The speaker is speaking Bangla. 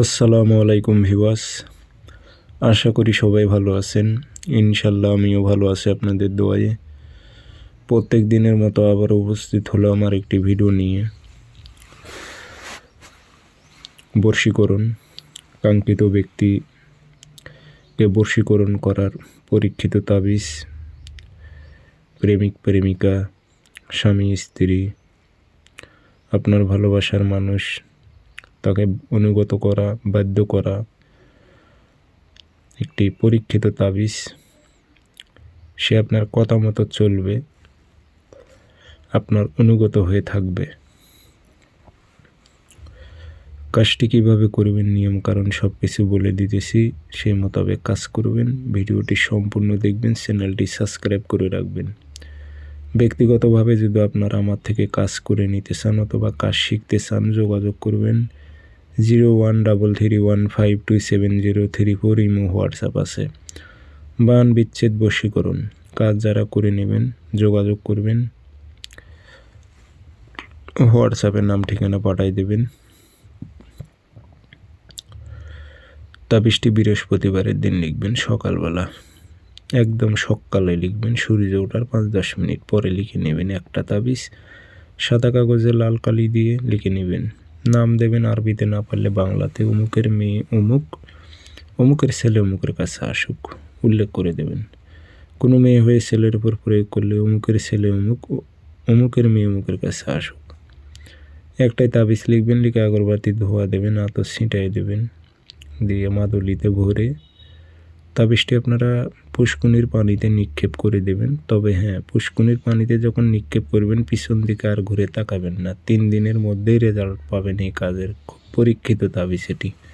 আসসালামু আলাইকুম ভিওয়াস আশা করি সবাই ভালো আছেন। ইনশাল্লাহ আমিও ভালো আছি আপনাদের দোয়ায়ে। প্রত্যেক দিনের মতো আবার উপস্থিত হলো আমার একটি ভিডিও নিয়ে। বর্ষীকরণ, কাঙ্ক্ষিত ব্যক্তিকে বর্ষীকরণ করার পরীক্ষিত তাবিজ, প্রেমিক, প্রেমিকা, স্বামী, স্ত্রী, আপনার ভালোবাসার মানুষ তাকে অনুগত করা, বাধ্য করা। একটি পরীক্ষিত তাবিজ। সে আপনার কথা মতো চলবে। আপনার অনুগত হয়ে থাকবে। কাজটি কীভাবে করবেন নিয়ম কারণ সব কিছু বলে দিতেছি সেই মোতাবেক কাজ করবেন। ভিডিওটি সম্পূর্ণ দেখবেন, চ্যানেলটি সাবস্ক্রাইব করে রাখবেন। ব্যক্তিগতভাবে যদি আপনারা আমার থেকে কাজ করে নিতে চান অথবা কাজ শিখতে চান, যোগাযোগ করবেন। Zero one double three one five two seven zero three four imo WhatsApp আছে। বান বিচ্ছেদ বশীকরণ। কাজ যারা করে নেবেন, যোগাযোগ করবেন। হোয়াটসঅ্যাপে নাম, ঠিকানা পাঠাই দেবেন। তাবিশটি বৃহস্পতিবারের দিন লিখবেন, সকালবেলা। একদম সকালে লিখবেন, সূর্য ওঠার পাঁচ দশ মিনিট পরে লিখে নেবেন একটা তাবিজ। সাদা কাগজে লাল কালি দিয়ে লিখে নেবেন। নাম দেবেন আরবিতে না পারলে বাংলাতে অমুকের মেয়ে অমুক, অমুকের ছেলে অমুকের কাছে আসুক, উল্লেখ করে দেবেন। কোনো মেয়ে হয়ে ছেলের উপর প্রয়োগ করলে অমুকের ছেলে অমুক, অমুকের মেয়ে অমুকের কাছে আসুক। একটাই তাবিজ লিখবেন, লিখে আগরবাতি ধোয়া দেবেন আতর ছিটাই দেবেন। দিয়ে মাদুলিতে ভরে তাবিজটি আপনারা পুষ্কুনির পানিতে নিক্ষেপ করে দেবেন। তবে হ্যাঁ পুষ্কুনির পানিতে যখন নিক্ষেপ করবেন, পিছন দিকে আর ঘুরে তাকাবেন না। তিন দিনের মধ্যেই রেজাল্ট পাবেন এই কাজের। খুব পরীক্ষিত তাবিজ এটি